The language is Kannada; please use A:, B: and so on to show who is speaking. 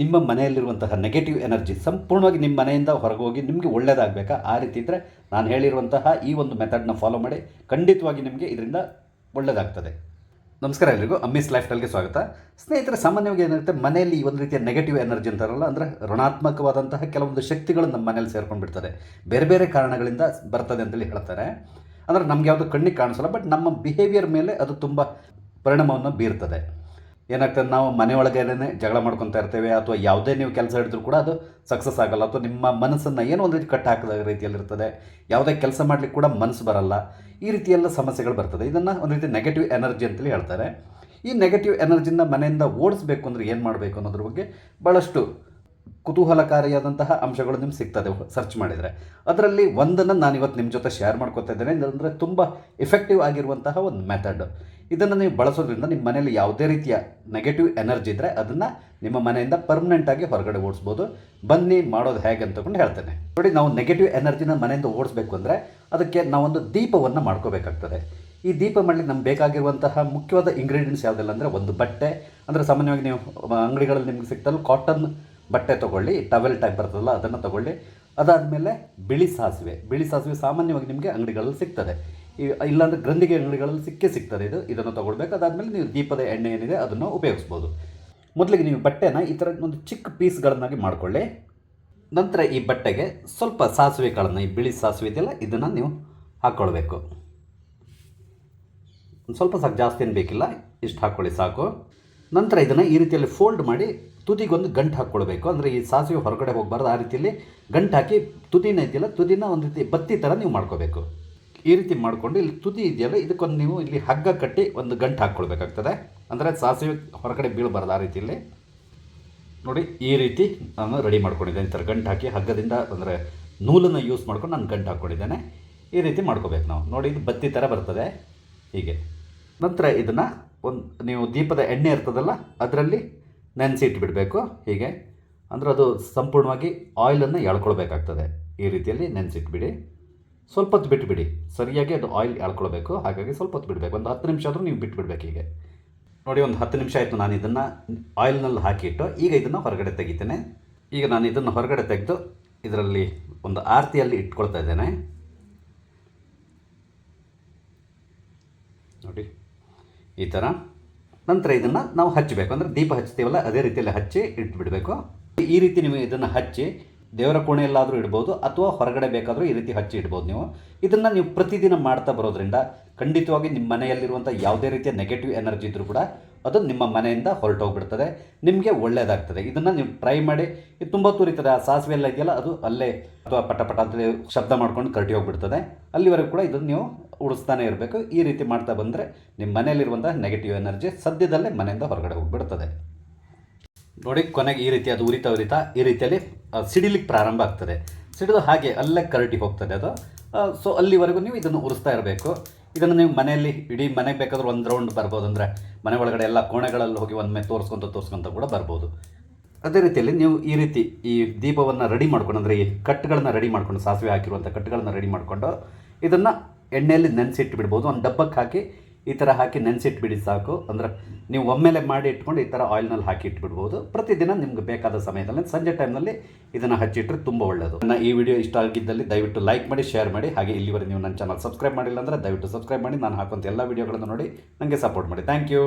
A: ನಿಮ್ಮ ಮನೆಯಲ್ಲಿರುವಂತಹ ನೆಗೆಟಿವ್ ಎನರ್ಜಿ ಸಂಪೂರ್ಣವಾಗಿ ನಿಮ್ಮ ಮನೆಯಿಂದ ಹೊರಗೆ ಹೋಗಿ ನಿಮಗೆ ಒಳ್ಳೆಯದಾಗಬೇಕಾ ಆ ರೀತಿ ಇದ್ದರೆ ನಾನು ಹೇಳಿರುವಂತಹ ಈ ಒಂದು ಮೆಥಡ್ನ ಫಾಲೋ ಮಾಡಿ ಖಂಡಿತವಾಗಿ ನಿಮಗೆ ಇದರಿಂದ ಒಳ್ಳೆಯದಾಗ್ತದೆ ನಮಸ್ಕಾರ ಎಲ್ರಿಗೂ, ಅಮ್ಮಿಸ್ ಲೈಫ್ ಟೈಲ್ಗೆ ಸ್ವಾಗತ. ಸ್ನೇಹಿತರೆ, ಸಾಮಾನ್ಯವಾಗಿ ಏನಿರುತ್ತೆ ಮನೆಯಲ್ಲಿ ಈ ಒಂದು ರೀತಿಯ ನೆಗೆಟಿವ್ ಎನರ್ಜಿ ಅಂತಾರಲ್ಲ, ಅಂದರೆ ಋಣಾತ್ಮಕವಾದಂತಹ ಕೆಲವೊಂದು ಶಕ್ತಿಗಳು ನಮ್ಮ ಮನೇಲಿ ಸೇರ್ಕೊಂಡು ಬಿಡ್ತದೆ ಬೇರೆ ಬೇರೆ ಕಾರಣಗಳಿಂದ ಬರ್ತದೆ ಅಂತೇಳಿ ಹೇಳ್ತಾರೆ. ಅಂದರೆ ನಮ್ಗೆ ಯಾವುದು ಕಣ್ಣಿಗೆ ಕಾಣಿಸಲ್ಲ ಬಟ್ ನಮ್ಮ ಬಿಹೇವಿಯರ್ ಮೇಲೆ ಅದು ತುಂಬ ಪರಿಣಾಮವನ್ನು ಬೀರ್ತದೆ. ಏನಾಗ್ತದೆ, ನಾವು ಮನೆ ಮನೆಯೊಳಗೇನೆ ಜಗಳ ಮಾಡ್ಕೊತಾ ಇರ್ತೇವೆ, ಅಥವಾ ಯಾವುದೇ ನೀವು ಕೆಲಸ ಹಿಡಿದ್ರು ಕೂಡ ಅದು ಸಕ್ಸಸ್ ಆಗಲ್ಲ, ಅಥವಾ ನಿಮ್ಮ ಮನಸ್ಸನ್ನು ಏನೋ ಒಂದು ರೀತಿ ಕಟ್ ಹಾಕಿದ ರೀತಿಯಲ್ಲಿರ್ತದೆ. ಯಾವುದೇ ಕೆಲಸ ಮಾಡಲಿಕ್ಕೆ ಕೂಡ ಮನಸ್ಸು ಬರಲ್ಲ. ಈ ರೀತಿಯೆಲ್ಲ ಸಮಸ್ಯೆಗಳು ಬರ್ತದೆ. ಇದನ್ನು ಒಂದು ರೀತಿ ನೆಗೆಟಿವ್ ಎನರ್ಜಿ ಅಂತೇಳಿ ಹೇಳ್ತಾರೆ. ಈ ನೆಗೆಟಿವ್ ಎನರ್ಜಿನ ಮನೆಯಿಂದ ಓಡಿಸ್ಬೇಕು ಅಂದರೆ ಏನು ಮಾಡಬೇಕು ಅನ್ನೋದ್ರ ಬಗ್ಗೆ ಭಾಳಷ್ಟು ಕುತೂಹಲಕಾರಿಯಾದಂತಹ ಅಂಶಗಳು ನಿಮ್ಗೆ ಸಿಗ್ತದೆ ಸರ್ಚ್ ಮಾಡಿದರೆ. ಅದರಲ್ಲಿ ಒಂದನ್ನು ನಾನು ಇವತ್ತು ನಿಮ್ಮ ಜೊತೆ ಶೇರ್ ಮಾಡ್ಕೊತಾ ಇದ್ದೇನೆ. ಅಂದರೆ ತುಂಬ ಎಫೆಕ್ಟಿವ್ ಆಗಿರುವಂತಹ ಒಂದು ಮೆಥಡ್ ಇದನ್ನು ನೀವು ಬಳಸೋದ್ರಿಂದ ನಿಮ್ಮ ಮನೆಯಲ್ಲಿ ಯಾವುದೇ ರೀತಿಯ ನೆಗೆಟಿವ್ ಎನರ್ಜಿ ಇದ್ದರೆ ಅದನ್ನು ನಿಮ್ಮ ಮನೆಯಿಂದ ಪರ್ಮನೆಂಟಾಗಿ ಹೊರಗಡೆ ಓಡಿಸ್ಬೋದು. ಬನ್ನಿ, ಮಾಡೋದು ಹೇಗೆ ಅಂತಕೊಂಡು ಹೇಳ್ತೇನೆ. ನೋಡಿ, ನಾವು ನೆಗೆಟಿವ್ ಎನರ್ಜಿನ ಮನೆಯಿಂದ ಓಡಿಸ್ಬೇಕು ಅಂದರೆ ಅದಕ್ಕೆ ನಾವೊಂದು ದೀಪವನ್ನು ಮಾಡ್ಕೋಬೇಕಾಗ್ತದೆ. ಈ ದೀಪ ಮಾಡಲಿಕ್ಕೆ ನಮ್ಗೆ ಬೇಕಾಗಿರುವಂತಹ ಮುಖ್ಯವಾದ ಇಂಗ್ರೀಡಿಯೆಂಟ್ಸ್ ಯಾವುದೆಲ್ಲ ಅಂದರೆ ಒಂದು ಬಟ್ಟೆ. ಅಂದರೆ ಸಾಮಾನ್ಯವಾಗಿ ನೀವು ಅಂಗಡಿಗಳಲ್ಲಿ ನಿಮ್ಗೆ ಸಿಗ್ತಲ್ಲ ಕಾಟನ್ ಬಟ್ಟೆ ತೊಗೊಳ್ಳಿ ಟವೆಲ್ ಟೈಪ್ ಬರ್ತದಲ್ಲ, ಅದನ್ನು ತೊಗೊಳ್ಳಿ. ಅದಾದಮೇಲೆ ಬಿಳಿ ಸಾಸಿವೆ. ಬಿಳಿ ಸಾಸಿವೆ ಸಾಮಾನ್ಯವಾಗಿ ನಿಮಗೆ ಅಂಗಡಿಗಳಲ್ಲಿ ಸಿಗ್ತದೆ. ಇಲ್ಲಾಂದರೆ ಗ್ರಂಥಿಗೆ ಅಂಗಡಿಗಳಲ್ಲಿ ಸಿಕ್ಕೇ ಸಿಗ್ತದೆ ಇದು. ಇದನ್ನು ತೊಗೊಳ್ಬೇಕು. ಅದಾದಮೇಲೆ ನೀವು ದೀಪದ ಎಣ್ಣೆ ಏನಿದೆ ಅದನ್ನು ಉಪಯೋಗಿಸ್ಬೋದು. ಮೊದಲಿಗೆ ನೀವು ಬಟ್ಟೆನ ಈ ಥರ ಒಂದು ಚಿಕ್ಕ ಪೀಸ್ಗಳನ್ನಾಗಿ ಮಾಡಿಕೊಳ್ಳಿ. ನಂತರ ಈ ಬಟ್ಟೆಗೆ ಸ್ವಲ್ಪ ಸಾಸಿವೆ ಕಾಳನ್ನು ಈ ಬಿಳಿ ಸಾಸಿವೆ ಇದೆಯಲ್ಲ, ಇದನ್ನು ನೀವು ಹಾಕ್ಕೊಳ್ಬೇಕು. ಸ್ವಲ್ಪ ಸಾಕು ಜಾಸ್ತಿ ಏನು ಬೇಕಿಲ್ಲ. ಇಷ್ಟು ಹಾಕ್ಕೊಳ್ಳಿ ಸಾಕು. ನಂತರ ಇದನ್ನು ಈ ರೀತಿಯಲ್ಲಿ ಫೋಲ್ಡ್ ಮಾಡಿ ತುದಿಗೊಂದು ಗಂಟು ಹಾಕ್ಕೊಳ್ಬೇಕು. ಅಂದರೆ ಈ ಸಾಸಿವೆ ಹೊರಗಡೆ ಹೋಗಬಾರ್ದು, ಆ ರೀತಿಯಲ್ಲಿ ಗಂಟು ಹಾಕಿ ತುದಿನ ಇದೆಯಲ್ಲ, ತುದಿನ ಒಂದು ರೀತಿ ಬತ್ತಿ ಥರ ನೀವು ಮಾಡ್ಕೋಬೇಕು. ಈ ರೀತಿ ಮಾಡಿಕೊಂಡು ಇಲ್ಲಿ ತುದಿ ಇದೆಯಲ್ಲ, ಇದಕ್ಕೊಂದು ನೀವು ಇಲ್ಲಿ ಹಗ್ಗ ಕಟ್ಟಿ ಒಂದು ಗಂಟು ಹಾಕ್ಕೊಳ್ಬೇಕಾಗ್ತದೆ. ಅಂದರೆ ಸಾಸಿವೆ ಹೊರಗಡೆ ಬೀಳಬಾರ್ದು ಆ ರೀತಿಯಲ್ಲಿ. ನೋಡಿ, ಈ ರೀತಿ ನಾನು ರೆಡಿ ಮಾಡ್ಕೊಂಡಿದ್ದೇನೆ. ಈ ಥರ ಗಂಟು ಹಾಕಿ ಹಗ್ಗದಿಂದ ಅಂದರೆ ನೂಲನ್ನು ಯೂಸ್ ಮಾಡ್ಕೊಂಡು ನಾನು ಗಂಟು ಹಾಕ್ಕೊಂಡಿದ್ದೇನೆ. ಈ ರೀತಿ ಮಾಡ್ಕೋಬೇಕು ನಾವು. ನೋಡಿ, ಇದು ಬತ್ತಿ ಥರ ಬರ್ತದೆ. ಹೀಗೆ. ನಂತರ ಇದನ್ನು ಒಂದು ನೀವು ದೀಪದ ಎಣ್ಣೆ ಇರ್ತದಲ್ಲ, ಅದರಲ್ಲಿ ನೆನೆಸಿ ಇಟ್ಬಿಡಬೇಕು. ಹೀಗೆ. ಅಂದರೆ ಅದು ಸಂಪೂರ್ಣವಾಗಿ ಆಯಿಲನ್ನು ಎಳ್ಕೊಳ್ಬೇಕಾಗ್ತದೆ. ಈ ರೀತಿಯಲ್ಲಿ ನೆನೆಸಿಟ್ಬಿಡಿ ಸ್ವಲ್ಪ ಹೊತ್ತು ಬಿಟ್ಬಿಡಿ. ಸರಿಯಾಗಿ ಅದು ಆಯಿಲ್ ಎಳ್ಕೊಳ್ಬೇಕು. ಹಾಗಾಗಿ ಸ್ವಲ್ಪ ಹೊತ್ತು ಬಿಡಬೇಕು. ಒಂದು ಹತ್ತು ನಿಮಿಷ ಆದರೂ ನೀವು ಬಿಟ್ಬಿಡ್ಬೇಕು ಹೀಗೆ. ನೋಡಿ, ಒಂದು ಹತ್ತು ನಿಮಿಷ ಆಯಿತು ನಾನು ಇದನ್ನು ಆಯಿಲ್ನಲ್ಲಿ ಹಾಕಿಟ್ಟು, ಈಗ ಇದನ್ನು ಹೊರಗಡೆ ತೆಗಿತೇನೆ. ಈಗ ನಾನು ಇದನ್ನು ಹೊರಗಡೆ ತೆಗೆದು ಇದರಲ್ಲಿ ಒಂದು ಆರತಿಯಲ್ಲಿ ಇಟ್ಕೊಳ್ತಾ ಇದ್ದೇನೆ. ನೋಡಿ. ಈ ಥರ ನಂತರ ಇದನ್ನು ನಾವು ಹಚ್ಚಬೇಕು. ಅಂದರೆ ದೀಪ ಹಚ್ತೀವಲ್ಲ ಅದೇ ರೀತಿಯಲ್ಲಿ ಹಚ್ಚಿ ಇಟ್ಬಿಡಬೇಕು. ಈ ರೀತಿ ನೀವು ಇದನ್ನು ಹಚ್ಚಿ ದೇವರ ಕೋಣೆಯಲ್ಲಾದರೂ ಇಡ್ಬೋದು, ಅಥವಾ ಹೊರಗಡೆ ಬೇಕಾದರೂ ಈ ರೀತಿ ಹಚ್ಚಿ ಇಡ್ಬೋದು ನೀವು. ಇದನ್ನು ನೀವು ಪ್ರತಿದಿನ ಮಾಡ್ತಾ ಬರೋದ್ರಿಂದ ಖಂಡಿತವಾಗಿ ನಿಮ್ಮ ಮನೆಯಲ್ಲಿರುವಂಥ ಯಾವುದೇ ರೀತಿಯ ನೆಗೆಟಿವ್ ಎನರ್ಜಿ ಇದ್ದರೂ ಕೂಡ ಅದು ನಿಮ್ಮ ಮನೆಯಿಂದ ಹೊರಟೋಗ್ಬಿಡ್ತದೆ, ನಿಮಗೆ ಒಳ್ಳೆಯದಾಗ್ತದೆ ಇದನ್ನು ನೀವು ಟ್ರೈ ಮಾಡಿ, ಇದು ತುಂಬ ತುರಿತದೆ ಆ ಸಾಸಿವೆ ಎಲ್ಲ ಇದೆಯಲ್ಲ, ಅದು ಅಲ್ಲೇ ಅಥವಾ ಪಟ ಪಟ ಅಂತ ಶಬ್ದ ಮಾಡ್ಕೊಂಡು ಕರಟಿ ಹೋಗ್ಬಿಡ್ತದೆ. ಅಲ್ಲಿವರೆಗೂ ಕೂಡ ಇದನ್ನು ನೀವು ಉಡಿಸ್ತಾನೆ ಇರಬೇಕು. ಈ ರೀತಿ ಮಾಡ್ತಾ ಬಂದರೆ ನಿಮ್ಮ ಮನೆಯಲ್ಲಿರುವಂಥ ನೆಗೆಟಿವ್ ಎನರ್ಜಿ ಸದ್ಯದಲ್ಲೇ ಮನೆಯಿಂದ ಹೊರಗಡೆ ಹೋಗ್ಬಿಡ್ತದೆ. ನೋಡಿ, ಕೊನೆಗೆ ಈ ರೀತಿ ಅದು ಉರಿತಾ ಉರಿತಾ ಈ ರೀತಿಯಲ್ಲಿ ಸಿಡಿಲಿಕ್ಕೆ ಪ್ರಾರಂಭ ಆಗ್ತದೆ. ಸಿಡಿದು ಹಾಗೆ ಅಲ್ಲೇ ಕರಟಿ ಹೋಗ್ತದೆ ಅದು. ಸೊ ಅಲ್ಲಿವರೆಗೂ ನೀವು ಇದನ್ನು ಉರಿಸ್ತಾ ಇರಬೇಕು. ಇದನ್ನು ನೀವು ಮನೆಯಲ್ಲಿ ಇಡೀ ಮನೆಗೆ ಬೇಕಾದ್ರೆ ಒಂದು ರೌಂಡ್ ಬರ್ಬೋದು. ಅಂದರೆ ಮನೆ ಒಳಗಡೆ ಎಲ್ಲ ಕೋಣೆಗಳಲ್ಲಿ ಹೋಗಿ ಒಮ್ಮೆ ತೋರಿಸ್ಕೊಂತ ತೋರಿಸ್ಕೊಂತ ಕೂಡ ಬರ್ಬೋದು. ಅದೇ ರೀತಿಯಲ್ಲಿ ನೀವು ಈ ರೀತಿ ಈ ದೀಪವನ್ನು ರೆಡಿ ಮಾಡ್ಕೊಂಡು, ಅಂದರೆ ಈ ಕಟ್ಟುಗಳನ್ನ ರೆಡಿ ಮಾಡ್ಕೊಂಡು, ಸಾಸಿವೆ ಹಾಕಿರುವಂಥ ಕಟ್ಟುಗಳನ್ನ ರೆಡಿ ಮಾಡಿಕೊಂಡು ಇದನ್ನು ಎಣ್ಣೆಯಲ್ಲಿ ನೆನೆಸಿಟ್ಟು ಬಿಡ್ಬೋದು ಒಂದು ಡಬ್ಬಕ್ಕೆ ಹಾಕಿ ಈ ಥರ ಹಾಕಿ ನೆನೆಸಿಟ್ಬಿಡಿ ಸಾಕು. ಅಂದರೆ ನೀವು ಒಮ್ಮೆಲೆ ಮಾಡಿ ಇಟ್ಕೊಂಡು ಈ ಥರ ಆಯಿಲ್ನಲ್ಲಿ ಹಾಕಿ ಇಟ್ಬಿಡ್ಬೋದು. ಪ್ರತಿದಿನ ನಿಮ್ಗೆ ಬೇಕಾದ ಸಮಯದಲ್ಲಿ, ಸಂಜೆ ಟೈಮ್ನಲ್ಲಿ ಇದನ್ನು ಹಚ್ಚಿಟ್ರೆ ತುಂಬ ಒಳ್ಳೆಯದು ನನ್ನ ಈ ವಿಡಿಯೋ ಇಷ್ಟ ಆಗಿದ್ದಲ್ಲಿ ದಯವಿಟ್ಟು ಲೈಕ್ ಮಾಡಿ ಶೇರ್ ಮಾಡಿ. ಹಾಗೆ ಇಲ್ಲಿವರೆಗೆ ನೀವು ನನ್ನ ಚಾನಲ್ ಸಬ್ಸ್ಕ್ರೈಬ್ ಮಾಡಿಲ್ಲ ಅಂದರೆ ದಯವಿಟ್ಟು ಸಬ್ಸ್ಕ್ರೈಬ್ ಮಾಡಿ. ನಾನು ಹಾಕುವಂಥ ಎಲ್ಲ ವೀಡಿಯೋಗಳನ್ನು ನೋಡಿ ನನಗೆ ಸಪೋರ್ಟ್ ಮಾಡಿ. Thank you